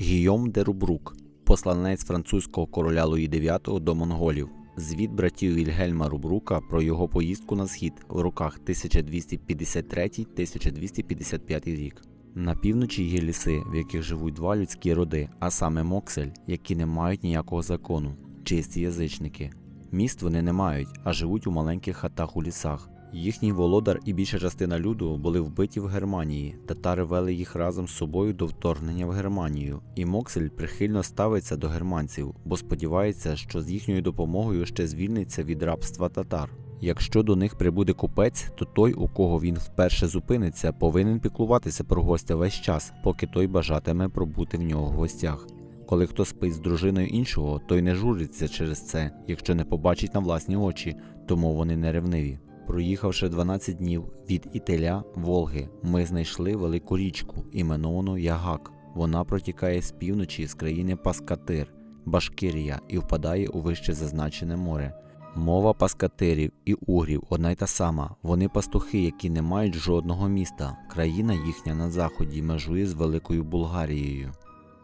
Гійом де Рубрук, посланець французького короля Луї IX до монголів. Звіт братів Вільгельма Рубрука про його поїздку на схід в роках 1253-1255 рік. На півночі є ліси, в яких живуть два людські роди, а саме Моксель, які не мають ніякого закону, чисті язичники. Міст вони не мають, а живуть у маленьких хатах у лісах. Їхній володар і більша частина люду були вбиті в Германії. Татари вели їх разом з собою до вторгнення в Германію, і Моксель прихильно ставиться до германців, бо сподівається, що з їхньою допомогою ще звільниться від рабства татар. Якщо до них прибуде купець, то той, у кого він вперше зупиниться, повинен піклуватися про гостя весь час, поки той бажатиме пробути в нього в гостях. Коли хто спить з дружиною іншого, той не журиться через це, якщо не побачить на власні очі, тому вони не ревниві. Проїхавши 12 днів від Ітеля Волги, ми знайшли велику річку, іменовану Ягак. Вона протікає з півночі з країни Паскатир, Башкирія і впадає у вище зазначене море. Мова паскатирів і угрів одна й та сама. Вони пастухи, які не мають жодного міста. Країна їхня на заході межує з Великою Булгарією.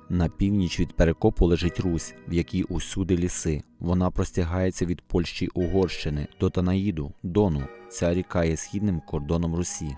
На північ від Перекопу лежить Русь, в якій усюди ліси. Вона простягається від Польщі Угорщини до Танаїду, Дону. Ця ріка є східним кордоном Русі.